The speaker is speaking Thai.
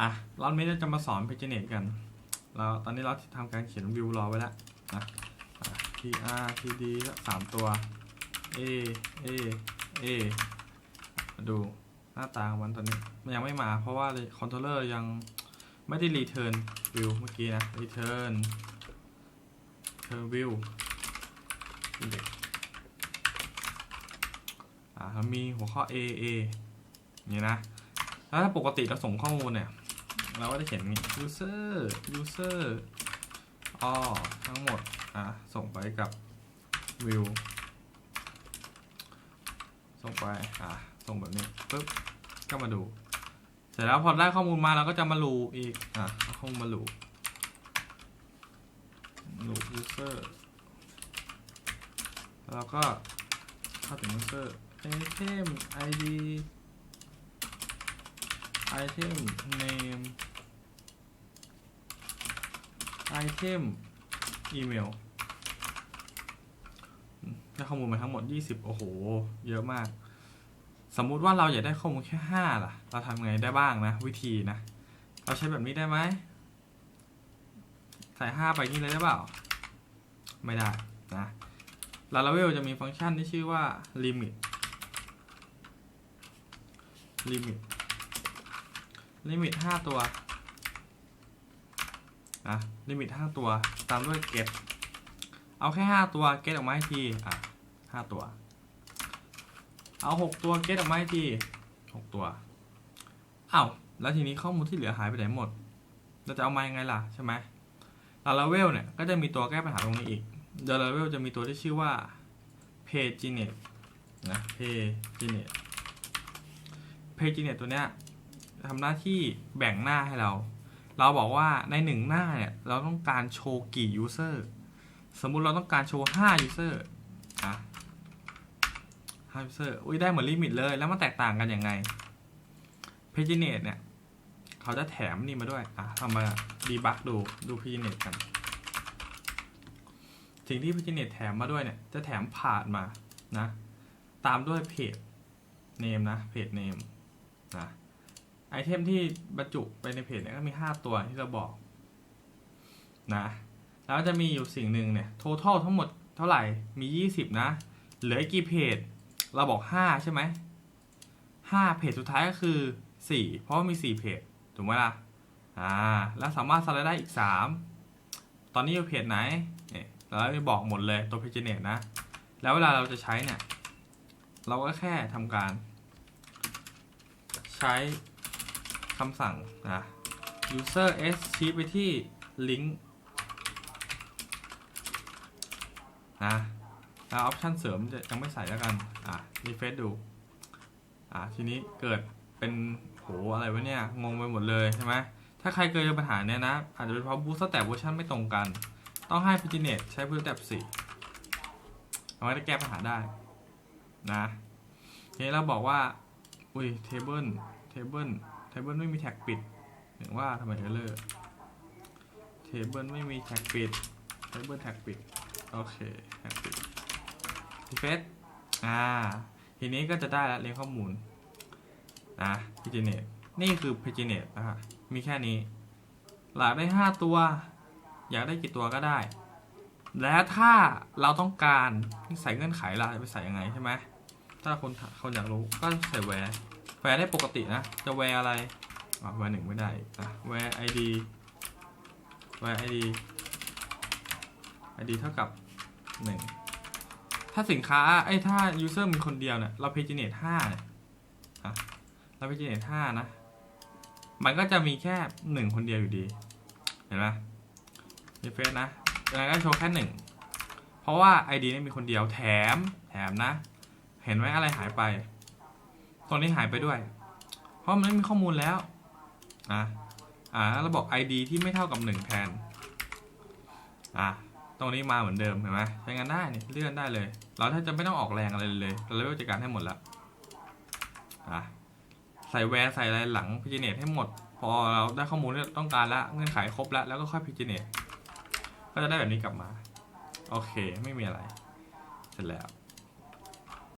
อะรอบนี้เราจะมาสอน p a g i n a t e กัน เราตอนนี้เราทำการเขียนวิวรอไว้แล้วนะอะ tr td สามตัว a a a มาดูหน้าตาของมันตอนนี้มันยังไม่มาเพราะว่าคอนโทรลเลอร์ยังไม่ได้รีเทิร์นวิวเมื่อกี้นะรีเทิร์นเทอร์วิวอ่าแล้วมีหัวข้อ a a นี่นะแล้วถ้าปกติเราส่งข้อมูลเนี่ย เราก็จะเขียน user user อ๋อทั้งหมดอะส่งไปกับ view ส่งไปอะส่งแบบนี้ปุ๊บก็มาดู เสร็จแล้วพอได้ข้อมูลมาเราก็จะมาลูอีกอะเข้อมูลมาลูลู user แล้วก็เข้าถึง user item id item name item email ได้ข้อมูลมาทั้งหมด 20 โอ้โห เยอะมาก สมมุติว่าเราอยากได้ข้อมูลแค่ 5 ล่ะ เราทำไงได้บ้างนะ วิธีนะ เราใช้แบบนี้ได้ไหม ใส่ 5 ไปนี่เลยได้เปล่า ไม่ได้นะ Laravel จะมีฟังก์ชันที่ชื่อว่า limit limit ลิมิตห้าตัว นะลิมิตห้าตัว ตามด้วย get เอาแค่ห้าตัว get ออกมาให้ทีอะห้าตัว เอาหกตัว get ออกมาให้ทีหกตัวอ้าวแล้วทีนี้ข้อมูลที่เหลือหายไปไหนหมด เราจะเอามายังไงล่ะใช่ไหมลาลาเวลเนี่ยก็จะมีตัวแก้ปัญหาตรงนี้อีกเดลาเวลจะมีตัวที่ชื่อว่า paginate นะ paginate paginate ตัวเนี้ยทำหน้าที่แบ่งหน้าให้เรา เราบอกว่าในหนึ่งหน้าเนี่ย เราต้องการโชว์กี่ user สมมุติเราต้องการโชว์5 user อะ5 user อุ้ยได้เหมือนลิมิตเลย แล้วมันแตกต่างกันยังไง paginate เนี่ย เขาจะแถมนี่มาด้วย อะทำมาดีบักดู ดู paginate กัน สิ่งที่ paginate แถมมาด้วยเนี่ย จะแถมผ่านมา นะ ตามด้วยเพจ name นะ เพจ name นะ ไอเทมที่บรรจุไปในเพจเนี่ยก็มี 5 ตัวที่เราบอกนะแล้วจะมีอยู่สิ่งหนึ่งเนี่ย total ทั้งหมดเท่าไหร่มี 20 นะ เหลือกี่เพจ เราบอก 5 ใช่ไหม5เพจสุดท้ายก็คือ 4 เพราะว่ามี 4 เพจถูกไหมล่ะอ่าแล้วสามารถสไลด์ได้อีก 3 ตอนนี้อยู่เพจไหนเนี่ยเราจะบอกหมดเลยตัว page net นะ แล้วเวลาเราจะใช้เนี่ย เราก็แค่ทำการ ใช้ คำสั่งนะ user s ชี้ไปที่ link นะแล้วออปชันเสริมจะยังไม่ใส่แล้วกัน อะรีเฟซดู อะทีนี้เกิดเป็นโหอะไรวะเนี่ย งงไปหมดเลยใช่ไหมถ้าใครเคยเจอปัญหาเนี้ยนะ อาจจะเป็นเพราะ Bootstrap เวอร์ชันไม่ตรงกัน ต้องให้ Paginate ใช้ Bootstrap 4เอาไว้จะแก้ปัญหาได้นะทีนี้เราบอกว่า อุ้ย table table table ไม่มีแท็กปิดหรือว่าทำไมเออเลอร์ table ไม่มีแท็กปิด table แท็กปิด โอเคแท็กปิด defect อ่า ทีนี้ก็จะได้แล้วเรียงข้อมูล นะ paginate นี่คือ paginate นะฮะมีแค่นี้ หลากได้ 5 ตัว อยากได้กี่ตัวก็ได้ และถ้าเราต้องการใส่เงื่อนไขล่ะจะไปใส่ยังไงใช่ไหมถ้าคนคนอยากรู้ก็ใส่แวร์ แวร์ได้ปกตินะ จะแวร์อะไรอะแวร์หนึ่งไม่ได้นะแวร์ id แวร์ id id เท่ากับหนึ่งถ้าสินค้าไอ้ยถ้า user มีคนเดียวเนี่ยเรา paginate 5เนี่ยอะเรา paginate 5นะ มันก็จะมีแค่หนึ่งคนเดียวอยู่ดี เห็นไหมมีเฟซนะยังไงก็โชว์แค่หนึ่งเพราะว่า ID นี่มีคนเดียวแถมแถมนะ เห็นไหมอะไรหายไป ตรงนี้หายไปด้วย เพราะมันไม่มีข้อมูลแล้ว อะ อ่าเราบอก ID ที่ไม่เท่ากับหนึ่งแทน อะ ตรงนี้มาเหมือนเดิมเห็นไหมใช้งานได้เนี่ยเลื่อนได้เลย เราถ้าจะไม่ต้องออกแรงอะไรเลย เราเลเวลจัดการให้หมดแล้วอะ ใส่แวร์ใส่อะไรหลังพิจเนตให้หมด พอเราได้ข้อมูลที่ต้องการแล้วเงื่อนไขครบแล้วแล้วก็ค่อยพิจเนตก็จะได้แบบนี้กลับมา โอเค ไม่มีอะไร เสร็จแล้ว